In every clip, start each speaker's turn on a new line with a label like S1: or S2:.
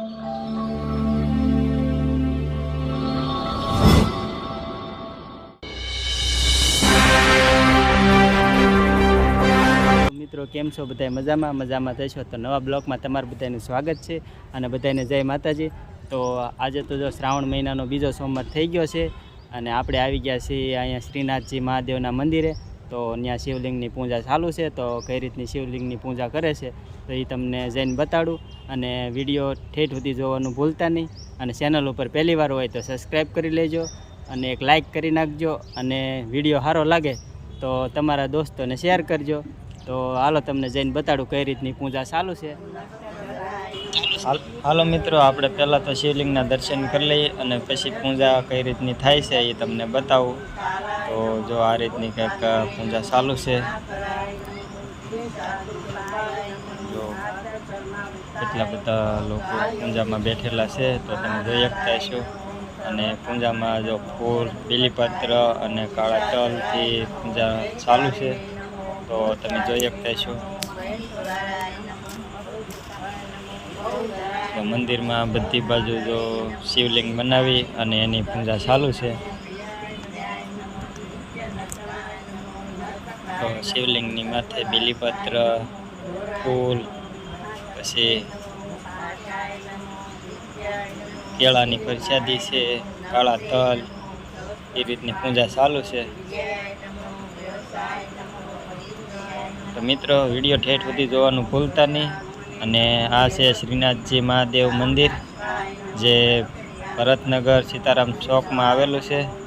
S1: મિત્રો, કેમ છો બધા મજામાં? મજામાં થશો તો નવા બ્લોકમાં તમારું બધાનું સ્વાગત છે અને બધાને જય માતાજી. તો આજે તો જો શ્રાવણ મહિનાનો બીજો સોમવાર થઈ ગયો છે અને આપણે આવી ગયા છીએ અહીંયા શ્રીનાથજી મહાદેવના મંદિરે. તો ત્યાં શિવલિંગની પૂજા ચાલુ છે, તો કઈ રીતની શિવલિંગની પૂજા કરે છે, તો એ તમને જઈને બતાડું અને વીડિયો ઠેઠ સુધી જોવાનું ભૂલતા નહીં. અને ચેનલ ઉપર પહેલીવાર હોય તો સબસ્ક્રાઈબ કરી લેજો અને એક લાઈક કરી નાખજો અને વીડિયો સારો લાગે તો તમારા દોસ્તોને શેર કરજો. તો હાલો તમને જઈને બતાડું કઈ રીતની પૂજા ચાલુ છે. હાલો મિત્રો, આપણે પહેલાં તો શિવલિંગના દર્શન કરી લઈએ અને પછી પૂજા કઈ રીતની થાય છે એ તમને બતાવું. જો આ રીતની કંઈક પૂજા ચાલુ છે. જો એટલા બધા લોકો પૂજામાં બેઠેલા છે, તો તમે જોઈ શકતા છો અને પૂજામાં જો ફૂલ, બીલીપત્ર અને કાળા તલથી પૂજા ચાલુ છે, તો તમે જોઈ શકતા છો તો મંદિરમાં બધી બાજુ જો શિવલિંગ બનાવી અને એની પૂજા ચાલુ છે. શિવલિંગની માથે બીલીપત્ર, ફૂલ, પછી કેળાની પ્રસાદી છે, કાળા તલ, એ રીતની પૂજા ચાલુ છે. તો મિત્રો, વીડિયો ઠેઠ સુધી જોવાનું ભૂલતા નહીં. અને આ છે શ્રીનાથજી મહાદેવ મંદિર, જે ભરતનગર સીતારામ ચોકમાં આવેલું છે.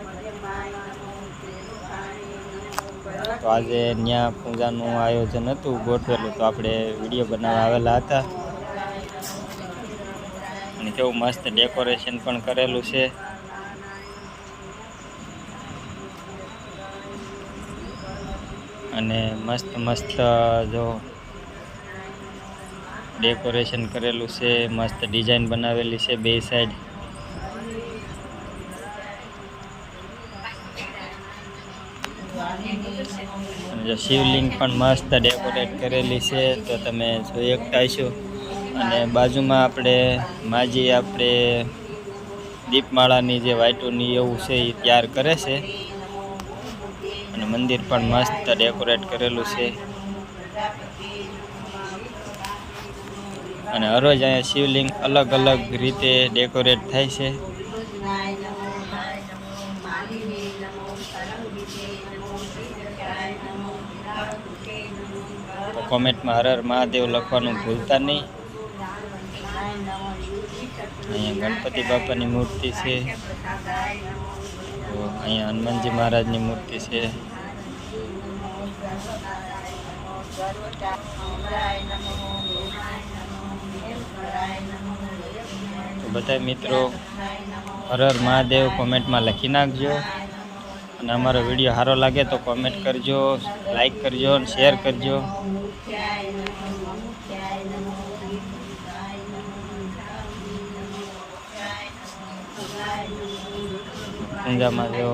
S1: તો આજે ત્યાં પૂજાનું આયોજન હતું, ગોઠવેલું. તો આપણે વીડિયો બનાવવા આવેલા હતા. અને કેવું મસ્ત ડેકોરેશન પણ કરેલું છે. અને મસ્ત મસ્ત જો ડેકોરેશન કરેલું છે, મસ્ત ડિઝાઇન બનાવેલી છે બે સાઈડ. જો શિવલિંગ પણ મસ્ત ડેકોરેટ કરેલી છે, તો તમે જોઈ શકતા છો અને બાજુમાં આપણે માજી આપણે દીપમાળાની જે વાઇટોની એવું છે એ તૈયાર કરે છે. અને મંદિર પણ મસ્ત ડેકોરેટ કરેલું છે. અને હરોજ અહીંયા શિવલિંગ અલગ અલગ રીતે ડેકોરેટ થાય છે તો કોમેન્ટમાં હર હર મહાદેવ લખવાનું ભૂલતા નહીં. અહીંયા ગણપતિ બાપાની મૂર્તિ છે. અહીંયા હનુમાનજી મહારાજની મૂર્તિ છે. બધા મિત્રો હર હર મહાદેવ કોમેન્ટમાં લખી નાખજો. અને અમારો વીડિયો સારો લાગે તો કોમેન્ટ કરજો લાઈક કરજો અને શેર કરજો. પૂજામાં જો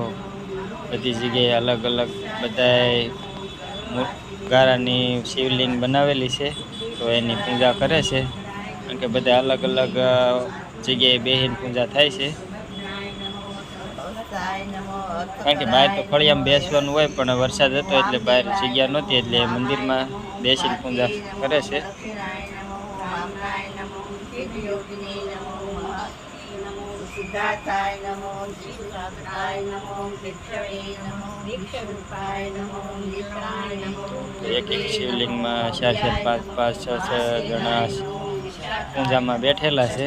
S1: બધી જગ્યાએ અલગ અલગ બધાય ગારાની શિવલિંગ બનાવેલી છે, તો એની પૂજા કરે છે. કારણ કે બધા અલગ અલગ જગ્યાએ બેહીન પૂજા થાય છે. કારણ કે બહાર તો ફળિયામાં બેસવાનું હોય, પણ વરસાદ હતો એટલે બહાર જગ્યા નહોતી, એટલે મંદિરમાં બેસીને પૂજા કરે છે. એક એક શિવલિંગમાં ચાર ચાર, પાંચ પાંચ, છ છ જણા પૂજામાં બેઠેલા છે.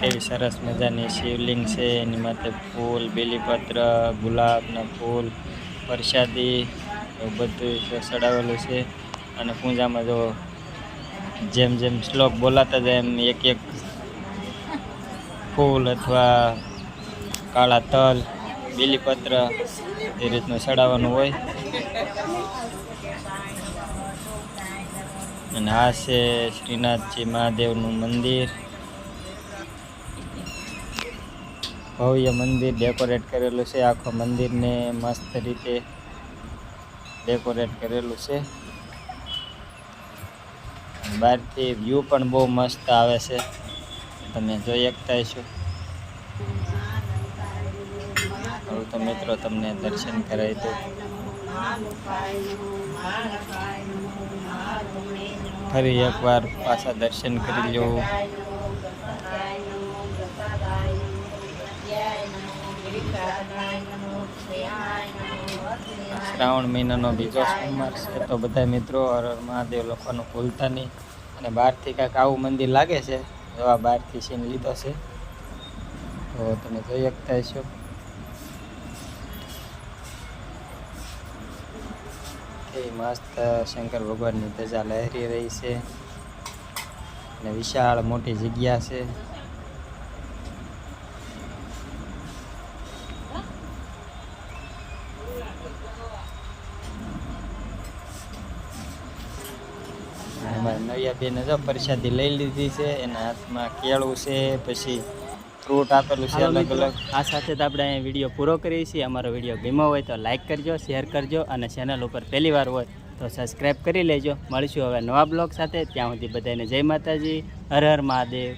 S1: કેવી સરસ મજાની શિવલિંગ છે. એની માથે ફૂલ બેલીપત્ર ગુલાબના ફૂલ, પ્રસાદી, એવું બધું ચડાવેલું છે. અને પૂજામાં જો જેમ જેમ શ્લોક બોલાતા જાય એમ એક એક ફૂલ અથવા કાળા તલ બીલીપત્ર એ રીતનું ચડાવવાનું હોય. અને આ છે શ્રીનાથજી મહાદેવનું મંદિર. ભવ્ય મંદિર ડેકોરેટ કરેલું છે. આખો મંદિરને મસ્ત રીતે ડેકોરેટ કરેલું છે. બહારથી વ્યૂ પણ બહુ મસ્ત આવે છે. તમે જોઈ શકતા છો હવે તો મિત્રો તમને દર્શન કરાવી દઉં. ફરી એકવાર પાછા દર્શન કરી લો શ્રાવણ મહિનાનો બીજો સોમવાર છે તો બધા મિત્રો હર હર મહાદેવ લખવાનું ભૂલતા નહીં. અને બહારથી કાંઈક આવું મંદિર લાગે છે, એવા બહારથી સીન લીધો છે. તો તમે જોઈ શકતા છો એ મસ્ત, શંકર ભગવાનની ધજા લહેરી રહી છે. અને વિશાળ મોટી જગ્યા છે. અમારા નવિયા બેને જો પ્રસાદી લઈ લીધી છે એના હાથમાં કેળું છે પછી ફ્રૂટ આપેલું છે અલગ અલગ. આ સાથે તો આપણે અહીંયા વીડિયો પૂરો કરીએ છીએ. અમારો વીડિયો ગમ્યો હોય તો લાઇક કરજો શેર કરજો અને ચેનલ ઉપર પહેલી વાર હોય તો સબસ્ક્રાઈબ કરી લેજો. મળીશું હવે નવા બ્લોગ સાથે. ત્યાં સુધી બધાને જય માતાજી. હર હર મહાદેવ.